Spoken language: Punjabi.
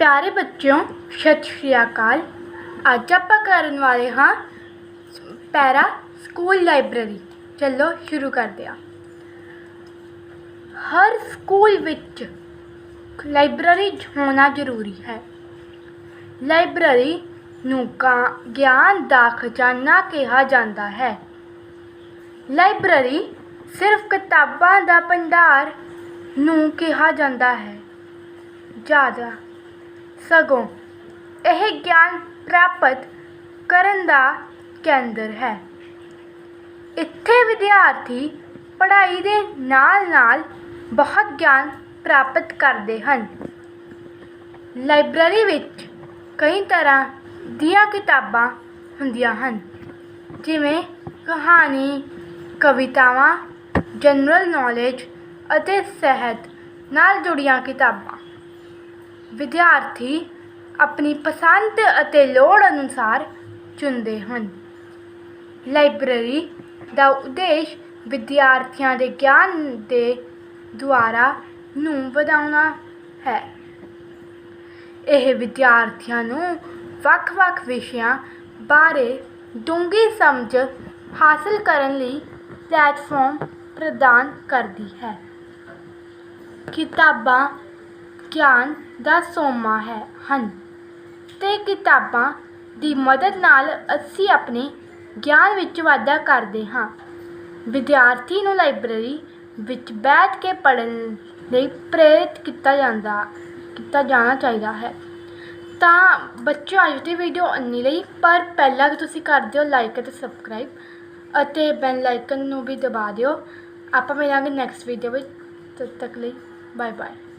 ਪਿਆਰੇ ਬੱਚਿਓ, ਸਤਿ ਸ਼੍ਰੀ ਅਕਾਲ। ਅੱਜ ਆਪਾਂ ਕਰਨ ਵਾਲੇ ਹਾਂ ਪੈਰਾ ਸਕੂਲ ਲਾਇਬ੍ਰੇਰੀ। ਚਲੋ ਸ਼ੁਰੂ ਕਰਦੇ ਹਾਂ। ਹਰ ਸਕੂਲ ਵਿੱਚ ਲਾਇਬ੍ਰੇਰੀ ਹੋਣਾ ਜ਼ਰੂਰੀ ਹੈ। ਲਾਇਬ੍ਰੇਰੀ ਨੂੰ ਗਾ- ਗਿਆਨ ਦਾ ਖਜ਼ਾਨਾ ਕਿਹਾ ਜਾਂਦਾ ਹੈ। ਲਾਇਬ੍ਰੇਰੀ ਸਿਰਫ ਕਿਤਾਬਾਂ ਦਾ ਭੰਡਾਰ ਨੂੰ ਕਿਹਾ ਜਾਂਦਾ ਹੈ। ਜ਼ਿਆਦਾ ਸਗੋਂ ਇਹ ਗਿਆਨ ਪ੍ਰਾਪਤ ਕਰਨ ਦਾ ਕੇਂਦਰ ਹੈ। ਇੱਥੇ ਵਿਦਿਆਰਥੀ ਪੜ੍ਹਾਈ ਦੇ ਨਾਲ-ਨਾਲ ਬਹੁਤ ਗਿਆਨ ਪ੍ਰਾਪਤ ਕਰਦੇ ਹਨ। ਲਾਇਬ੍ਰੇਰੀ ਵਿੱਚ ਕਈ ਤਰ੍ਹਾਂ ਦੀਆਂ ਕਿਤਾਬਾਂ ਹੁੰਦੀਆਂ ਹਨ, ਜਿਵੇਂ ਕਹਾਣੀ, ਕਵਿਤਾਵਾਂ, ਜਨਰਲ ਨੌਲੇਜ ਅਤੇ ਸਿਹਤ ਨਾਲ ਜੁੜੀਆਂ ਕਿਤਾਬਾਂ। ਵਿਦਿਆਰਥੀ ਆਪਣੀ ਪਸੰਦ ਅਤੇ ਲੋੜ ਅਨੁਸਾਰ ਚੁਣਦੇ ਹਨ। ਲਾਇਬ੍ਰੇਰੀ ਦਾ ਉਦੇਸ਼ ਵਿਦਿਆਰਥੀਆਂ ਦੇ ਗਿਆਨ ਦੇ ਦੁਆਰਾ ਨੂੰ ਵਧਾਉਣਾ ਹੈ। ਇਹ ਵਿਦਿਆਰਥੀਆਂ ਨੂੰ ਵੱਖ-ਵੱਖ ਵਿਸ਼ਿਆਂ ਬਾਰੇ ਡੂੰਘੀ ਸਮਝ ਹਾਸਲ ਕਰਨ ਲਈ ਪਲੇਟਫਾਰਮ ਪ੍ਰਦਾਨ ਕਰਦੀ ਹੈ। ਕਿਤਾਬਾਂ ਗਿਆਨ ਦਾ ਸੋਮਾ ਹੈ, ਹਨ। ਅਤੇ ਕਿਤਾਬਾਂ ਦੀ ਮਦਦ ਨਾਲ ਅਸੀਂ ਆਪਣੇ ਗਿਆਨ ਵਿੱਚ ਵਾਧਾ ਕਰਦੇ ਹਾਂ। ਵਿਦਿਆਰਥੀ ਨੂੰ ਲਾਇਬ੍ਰੇਰੀ ਵਿੱਚ ਬੈਠ ਕੇ ਪੜ੍ਹਨ ਲਈ ਪ੍ਰੇਰਿਤ ਕੀਤਾ ਜਾਂਦਾ, ਕੀਤਾ ਜਾਣਾ ਚਾਹੀਦਾ ਹੈ। ਤਾਂ ਬੱਚਿਓ, ਅੱਜ ਦੀ ਵੀਡੀਓ ਇੰਨੀ ਲਈ, ਪਰ ਪਹਿਲਾਂ ਕਿ ਤੁਸੀਂ ਕਰ ਦਿਓ ਲਾਈਕ ਅਤੇ ਸਬਸਕ੍ਰਾਈਬ ਅਤੇ ਬੈਲ ਆਈਕਨ ਨੂੰ ਵੀ ਦਬਾ ਦਿਓ। ਆਪਾਂ ਮਿਲਾਂਗੇ ਨੈਕਸਟ ਵੀਡੀਓ ਵਿੱਚ, ਤਦ ਤੱਕ ਲਈ ਬਾਏ ਬਾਏ